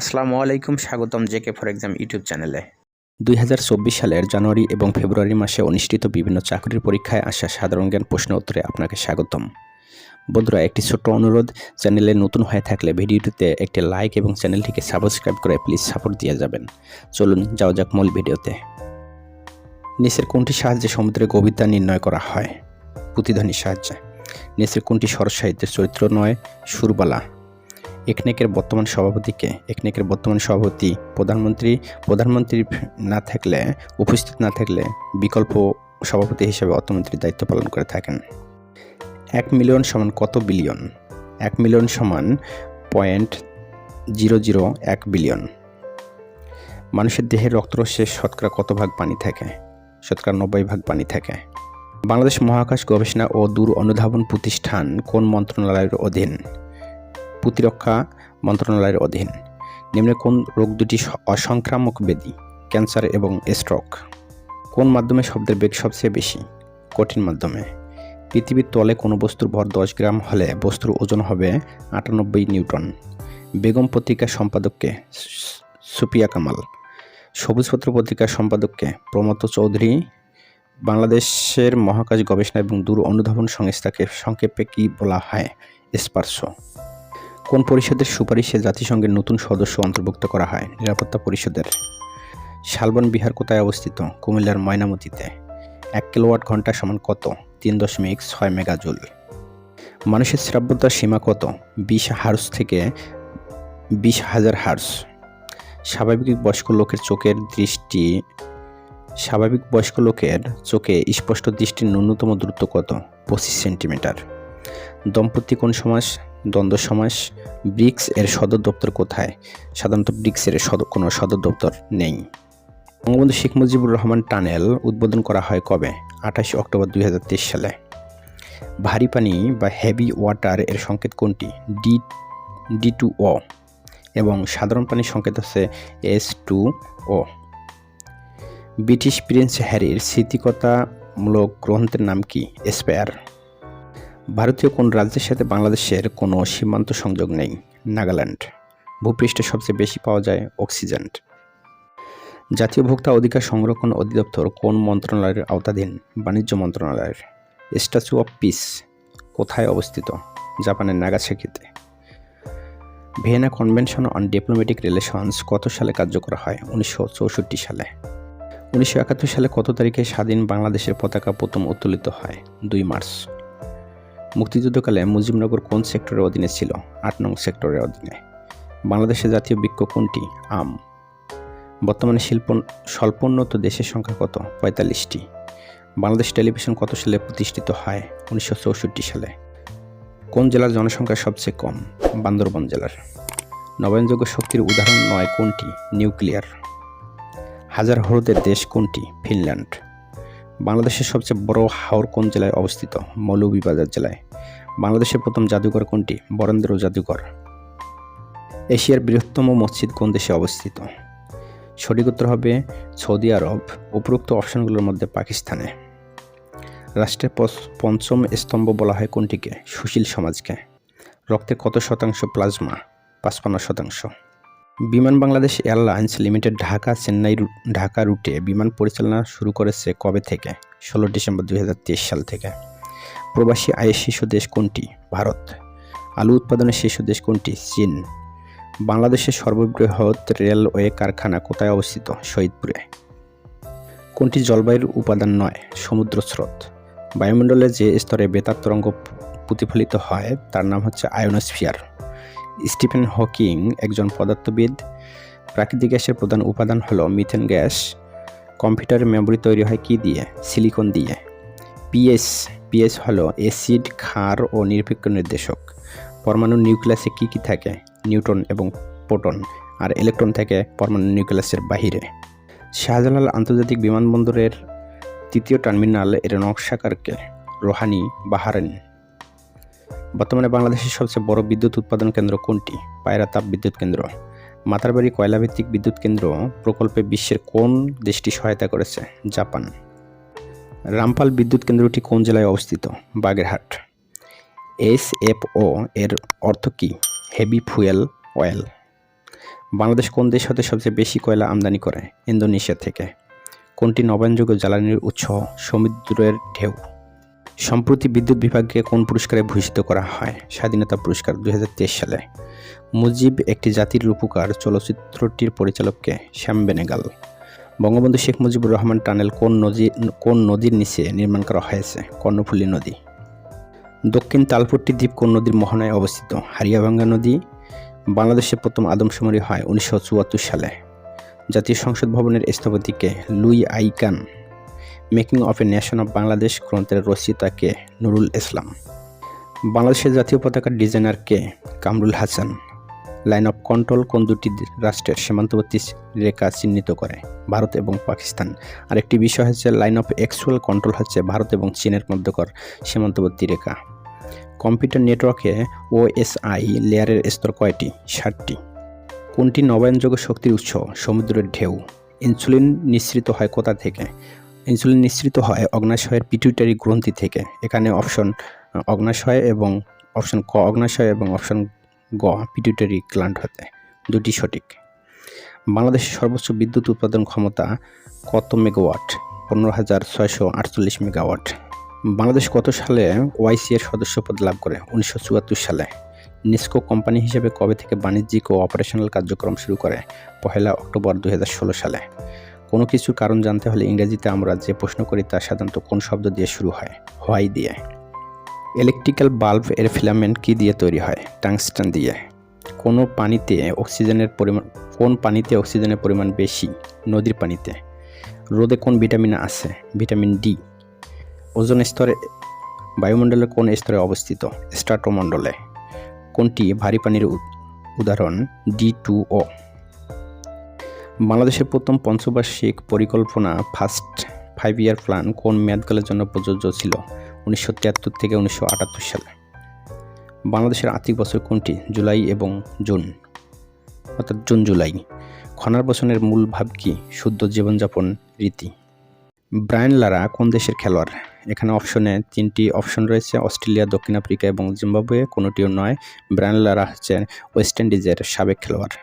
আসসালামু আলাইকুম, স্বাগতম জেকে ফর এক্সাম ইউটিউব চ্যানেলে। দুই হাজার চব্বিশ সালের জানুয়ারি এবং ফেব্রুয়ারি মাসে অনুষ্ঠিত বিভিন্ন চাকরির পরীক্ষায় আসা সাধারণ জ্ঞান প্রশ্ন উত্তরে আপনাকে স্বাগতম। বন্ধুরা, একটি ছোট্ট অনুরোধ, চ্যানেলে নতুন হয়ে থাকলে ভিডিওটিতে একটি লাইক এবং চ্যানেলটিকে সাবস্ক্রাইব করে প্লিজ সাপোর্ট দিয়ে যাবেন। চলুন যাও যাক মূল ভিডিওতে। নিচের কোনটির সাহায্যে সমুদ্রের গভীরতা নির্ণয় করা হয়? প্রতিধ্বনির সাহায্যে। নিচের কোনটি সরস সাহিত্যের চরিত্র নয়? সুরবালা। একনেকের বর্তমান সভাপতিকে, একনেকের বর্তমান সভাপতি, প্রধানমন্ত্রী প্রধানমন্ত্রী না থাকলে, উপস্থিত না থাকলে বিকল্প সভাপতি হিসেবে অর্থমন্ত্রীর দায়িত্ব পালন করে থাকেন। এক মিলিয়ন সমান কত বিলিয়ন? এক মিলিয়ন সমান পয়েন্ট জিরো জিরো এক বিলিয়ন। মানুষের দেহের রক্তরসে শতকরা কত ভাগ পানি থাকে? শতকরা নব্বই ভাগ পানি থাকে। বাংলাদেশ মহাকাশ গবেষণা ও দূর অনুধাবন প্রতিষ্ঠান কোন মন্ত্রণালয়ের অধীন? প্রতিরক্ষা মন্ত্রণালয়ের অধীন। নিম্নে কোন রোগ দুটি অসংক্রামক ব্যাধি, ক্যান্সার এবং স্ট্রোক? কোন মাধ্যমে শব্দের বেগ সবচেয়ে বেশি? কঠিন মাধ্যমে। পৃথিবীর তলে কোনো বস্তুর ভর দশ গ্রাম হলে বস্তুর ওজন হবে আটানব্বই নিউটন। বেগম পত্রিকার সম্পাদককে সুপিয়া কামাল। সবুজপত্র পত্রিকার সম্পাদককে প্রমত চৌধুরী। বাংলাদেশের মহাকাশ গবেষণা এবং দূর অনুধাবন সংস্থাকে সংক্ষেপে কী বলা হয় স্পার্শো কোন পরিষদের সুপারিশে জাতিসংঘের নতুন সদস্য অন্তর্ভুক্ত করা হয়? নিরাপত্তা পরিষদের। শালবন বিহার কোথায় অবস্থিত? কুমিল্লার ময়নামতিতে। এক কিলোওয়াট ঘণ্টা সমান কত? তিন দশমিক ছয় মেগাজুল। মানুষের শ্রাব্যতার সীমা কত? বিশ হার্স থেকে বিশ হাজার হার্স স্বাভাবিক বয়স্ক লোকের চোখের দৃষ্টি, স্বাভাবিক বয়স্ক লোকের চোখে স্পষ্ট দৃষ্টির ন্যূনতম দূরত্ব কত? পঁচিশ সেন্টিমিটার। দম্পতি কোন সমাস দ্বন্দ্ব সমাস, ব্রিক্স এর সদর দপ্তর কোথায়? সাধারণত ব্রিক্স এর সদ- কোনো সদর দপ্তর নেই। বঙ্গবন্ধু শেখ মুজিবুর রহমান টানেল উদ্বোধন করা হয় কবে? আঠাশে অক্টোবর দুই হাজার তেইশ সালে। ভারী পানি বা হেভি ওয়াটার এর সংকেত কোনটি? ডি ডি টু ও এবং সাধারণ পানির সংকেত হচ্ছে S two O British prince হ্যারির স্মৃতিকতামূলক গ্রন্থের নাম কি? স্পেয়ার ভারতীয় কোন রাজ্যের সাথে বাংলাদেশের কোনো সীমান্ত সংযোগ নেই? নাগাল্যান্ড। ভূপৃষ্ঠে সবচেয়ে বেশি পাওয়া যায় অক্সিজেন। জাতীয় ভোক্তা অধিকার সংরক্ষণ অধিদপ্তর কোন মন্ত্রণালয়ের আওতাধীন? বাণিজ্য মন্ত্রণালয়ের। স্ট্যাচু অফ পিস কোথায় অবস্থিত? জাপানের নাগাসাকিতে Vienna convention on diplomatic relations কত সালে কার্যকর হয়? উনিশশো চৌষট্টি সালে। উনিশশো একাত্তর সালে কত তারিখে স্বাধীন বাংলাদেশের পতাকা প্রথম উত্তোলিত হয়? দুই মার্চ। মুক্তিযুদ্ধকালে মুজিবনগর কোন সেক্টরের অধীনে ছিল? আট নং সেক্টরের অধীনে। বাংলাদেশের জাতীয় বৃক্ষ কোনটি? আম। বর্তমানে শিল্প, স্বল্পোন্নত দেশের সংখ্যা কত? পঁয়তাল্লিশটি। বাংলাদেশ টেলিভিশন কত সালে প্রতিষ্ঠিত হয়? উনিশশো চৌষট্টি সালে। কোন জেলার জনসংখ্যা সবচেয়ে কম? বান্দরবন জেলার। নবায়নযোগ্য শক্তির উদাহরণ নয় কোনটি? নিউক্লিয়ার। হাজার হ্রদের দেশ কোনটি? ফিনল্যান্ড। বাংলাদেশের সবচেয়ে বড় হাওর কোন জেলায় অবস্থিত? মৌলভীবাজার জেলায়। বাংলাদেশের প্রথম জাদুঘর কোনটি? বরেন্দ্র জাদুঘর। এশিয়ার বৃহত্তম মসজিদ কোন দেশে অবস্থিত? সঠিক উত্তর হবে সৌদি আরব। উপরোক্ত অপশনগুলোর মধ্যে পাকিস্তানে। রাষ্ট্রের পঞ্চম স্তম্ভ বলা হয় কোনটিকে? সুশীল সমাজকে। রক্তের কত শতাংশ প্লাজমা? পাঁচপান্ন শতাংশ। বিমান বাংলাদেশ এয়ারলাইন্স লিমিটেড ঢাকা চেন্নাই ঢাকা রুটে বিমান পরিচালনা শুরু করেছে কবে থেকে? ষোলো ডিসেম্বর দুই হাজার তেইশ সাল থেকে। প্রবাসী আয়ের শীর্ষ দেশ কোনটি? ভারত। আলু উৎপাদনের শীর্ষ দেশ কোনটি? চীন। বাংলাদেশের সর্ববৃহৎ রেলওয়ে কারখানা কোথায় অবস্থিত? শহীদপুরে কোনটি জলবায়ুর উপাদান নয়? সমুদ্র স্রোত। বায়ুমণ্ডলে যে স্তরে বেতার তরঙ্গ প্রতিফলিত হয়, তার নাম হচ্ছে আয়োনোস্ফিয়ার। স্টিফেন হকিং একজন পদার্থবিদ। প্রাকৃতিক গ্যাসের প্রধান উপাদান হলো মিথেন গ্যাস। কম্পিউটারের মেমরি তৈরি হয় কি দিয়ে? সিলিকন দিয়ে। পিএস পিএস হলো অ্যাসিড, ক্ষার ও নিরপেক্ষ নির্দেশক। পরমাণু নিউক্লিয়াসে কি কি থাকে? নিউট্রন এবং প্রোটন। আর ইলেকট্রন থাকে পরমাণু নিউক্লিয়াসের বাহিরে। শাহজালাল আন্তর্জাতিক বিমানবন্দরের তৃতীয় টার্মিনাল এর নকশাকারকে রোহানি বাহারেন। বর্তমানে বাংলাদেশের সবচেয়ে বড় বিদ্যুৎ উৎপাদন কেন্দ্র কোনটি? পায়রা তাপ বিদ্যুৎ কেন্দ্র। মাতারবাড়ি কয়লাভিত্তিক বিদ্যুৎ কেন্দ্র প্রকল্পে বিশ্বের কোন দেশটি সহায়তা করেছে? জাপান। রামপাল বিদ্যুৎ কেন্দ্রটি কোন জেলায় অবস্থিত? বাগেরহাট। এস এফ ও এর অর্থ কী? Heavy fuel oil. বাংলাদেশ কোন দেশ হতে সবচেয়ে বেশি কয়লা আমদানি করে? ইন্দোনেশিয়া থেকে। কোনটি নবায়নযোগ্য জ্বালানির উৎস? সমুদ্রের ঢেউ। সম্প্রতি বিদ্যুৎ বিভাগকে কোন পুরস্কারে ভূষিত করা হয়? স্বাধীনতা পুরস্কার দু হাজার তেইশ সালে। মুজিব একটি জাতির রূপকার চলচ্চিত্রটির পরিচালককে শ্যাম বেনেগাল। বঙ্গবন্ধু শেখ মুজিবুর রহমান টানেল কোন নদী কোন নদীর নিচে নির্মাণ করা হয়েছে? কর্ণফুলী নদী। দক্ষিণ তালপট্টি দ্বীপ কোন নদীর মোহনায় অবস্থিত? হারিয়াভাঙ্গা নদী। বাংলাদেশে প্রথম আদমশুমারি হয় উনিশশো চুয়াত্তর সালে। জাতীয় সংসদ ভবনের স্থপতিকে Louis I Kahn making of a nation of Bangladesh গ্রন্থের রচিতাকে নুরুল ইসলাম। বাংলাদেশের জাতীয় পতাকার designer K? Kamrul Hasan. Line of control কোন দুটি রাষ্ট্রের সীমান্তবর্তী রেখা চিহ্নিত করে? ভারত এবং পাকিস্তান। আরেকটি বিষয় হচ্ছে লাইন অফ এক্সুয়াল কন্ট্রোল হচ্ছে ভারত এবং চীনের মধ্যকার সীমান্তবর্তী রেখা। কম্পিউটার নেটওয়ার্কে ওএসআই লেয়ারের স্তর কয়টি? ষাটটি। কোনটি নবায়নযোগ্য শক্তির উৎস? সমুদ্রের ঢেউ। ইনসুলিন নিঃসৃত হয় কোথা থেকে? ইনসুলিন নিঃসৃত হয় অগ্নাশয়ের পিটুইটারি গ্রন্থি থেকে। এখানে অপশন অগ্নাশয় এবং অপশন ক অগ্নাশয় এবং অপশন গ পিটুইটারি গ্ল্যান্ড হতে। দুটি সঠিক। বাংলাদেশের সর্বোচ্চ বিদ্যুৎ উৎপাদন ক্ষমতা কত মেগাওয়াট? পনেরো হাজার ছয়শো আটচল্লিশ মেগাওয়াট। বাংলাদেশ কত সালে ওয়াইসিএর সদস্যপদ লাভ করে? উনিশশো চুয়াত্তর সালে। নিস্কো কোম্পানি হিসেবে কবে থেকে বাণিজ্যিক ও অপারেশনাল কার্যক্রম শুরু করে? পহেলা অক্টোবর দু হাজার ষোলো সালে। কোনো কিছুর কারণ জানতে হলে ইংরেজিতে আমরা যে প্রশ্ন করি তা সাধারণত কোন শব্দ দিয়ে শুরু হয়? হোয়াই দিয়ে। ইলেকট্রিক্যাল বাল্ব এর ফিলামেন্ট কী দিয়ে তৈরি হয়? টাংস্টান দিয়ে। কোনো পানিতে অক্সিজেনের পরিমাণ, কোন পানিতে অক্সিজেনের পরিমাণ বেশি? নদীর পানিতে। রোদে কোন ভিটামিন আছে? ভিটামিন ডি ওজন স্তরে বায়ুমণ্ডলের কোন স্তরে অবস্থিত? স্ট্রাটোমণ্ডলে। কোনটি ভারী পানির উদাহরণ? ডি টু ও বাংলাদেশের প্রথম পঞ্চবার্ষিক পরিকল্পনা ফার্স্ট ফাইভ ইয়ার প্ল্যান কোন মেয়াদকালের জন্য প্রযোজ্য ছিল? উনিশশো তিয়াত্তর থেকে উনিশশো আটাত্তর সালে। বাংলাদেশের আর্থিক বছর কোনটি? জুলাই এবং জুন। অর্থাৎ জুন, জুলাই। খনার বসনের মূল ভাব কি? শুদ্ধ জীবনযাপন রীতি। ব্রায়ান লারা কোন দেশের খেলোয়াড়? এখানে অপশনে তিনটি অপশন রয়েছে, অস্ট্রেলিয়া, দক্ষিণ আফ্রিকা এবং জিম্বাবুয়ে, কোনোটিও নয়। ব্রায়ান লারা হচ্ছেন ওয়েস্ট ইন্ডিজের সাবেক খেলোয়াড়।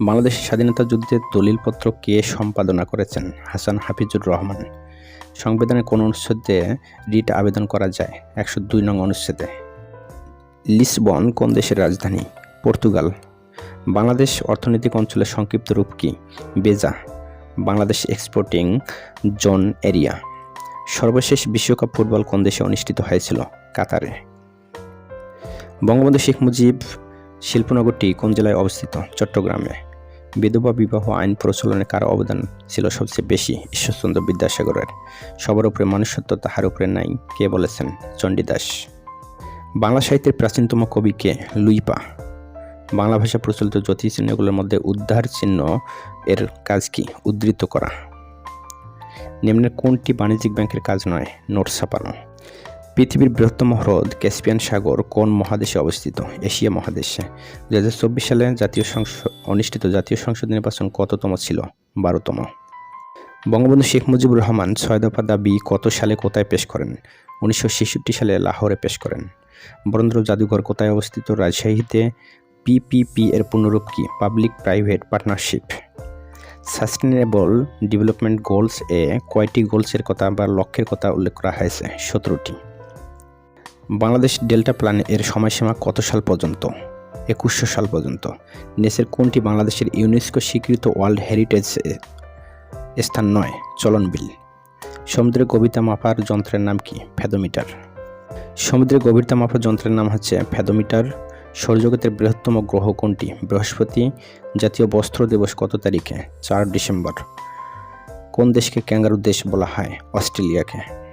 বাংলাদেশের স্বাধীনতা যুদ্ধের দলিলপত্র কে সম্পাদনা করেছেন? হাসান হাফিজুর রহমান। সংবিধানের কোন অনুচ্ছেদে রিট আবেদন করা যায়? একশো দুই নং অনুচ্ছেদে। লিসবন কোন দেশের রাজধানী? পর্তুগাল। বাংলাদেশ অর্থনৈতিক অঞ্চলের সংক্ষিপ্ত রূপ কি? BEZA. Bangladesh exporting zone area. সর্বশেষ বিশ্বকাপ ফুটবল কোন দেশে অনুষ্ঠিত হয়েছিল? কাতারে। বঙ্গবন্ধু শেখ মুজিব শিল্পনগরটি কোন জেলায় অবস্থিত? চট্টগ্রামে। বিধবা বিবাহ আইন প্রচলনে কার অবদান ছিল সবচেয়ে বেশি, ঈশ্বরচন্দ্র বিদ্যাসাগরের। সবার উপরে মনুষ্যত্ব তাহার উপরে নাই, কে বলেছেন চণ্ডীদাস বাংলা সাহিত্যের প্রাচীনতম কবি কে? লুইপা। বাংলা ভাষা প্রচলিত জ্যোতিষ চিহ্নগুলোর মধ্যে উদ্ধার চিহ্ন এর কাজ কি? উদ্ধৃত করা। নিম্নের কোনটি বাণিজ্যিক ব্যাংকের কাজ নয়? নোট ছাপানো। পৃথিবীর বৃহত্তম হ্রদ ক্যাসপিয়ান সাগর কোন মহাদেশে অবস্থিত? এশিয়া মহাদেশে। দু হাজার চব্বিশ সালে জাতীয় সংসদ অনুষ্ঠিত জাতীয় সংসদ নির্বাচন কততম ছিল? বারোতম। বঙ্গবন্ধু শেখ মুজিবুর রহমান ছয় দফা দাবি কত সালে কোথায় পেশ করেন? উনিশশো ছেষট্টি সালে লাহোরে পেশ করেন। বরেন্দ্র জাদুঘর কোথায় অবস্থিত? রাজশাহীতে। পিপিপি এর পূর্ণরূপ কি? Public private partnership. Sustainable development goals এ কয়টি গোলসের কথা বা লক্ষ্যের কথা উল্লেখ করা হয়েছে? সতেরোটি। বাংলাদেশ ডেল্টা প্ল্যান এর সময়সীমা কত সাল পর্যন্ত? একুশশো সাল পর্যন্ত। নেসের কোনটি বাংলাদেশের ইউনেস্কো স্বীকৃত ওয়ার্ল্ড হেরিটেজ স্থান নয়? চলন বিল। সমুদ্রের গভীরতা মাপার যন্ত্রের নাম কি? ফ্যাদোমিটার সমুদ্রের গভীরতা মাপার যন্ত্রের নাম হচ্ছে ফ্যাদোমিটার সৌরজগতের বৃহত্তম গ্রহ কোনটি? বৃহস্পতি জাতীয় বস্ত্র দিবস কত তারিখে? চার ডিসেম্বর। কোন দেশকে ক্যাঙ্গারু দেশ বলা হয়? অস্ট্রেলিয়াকে।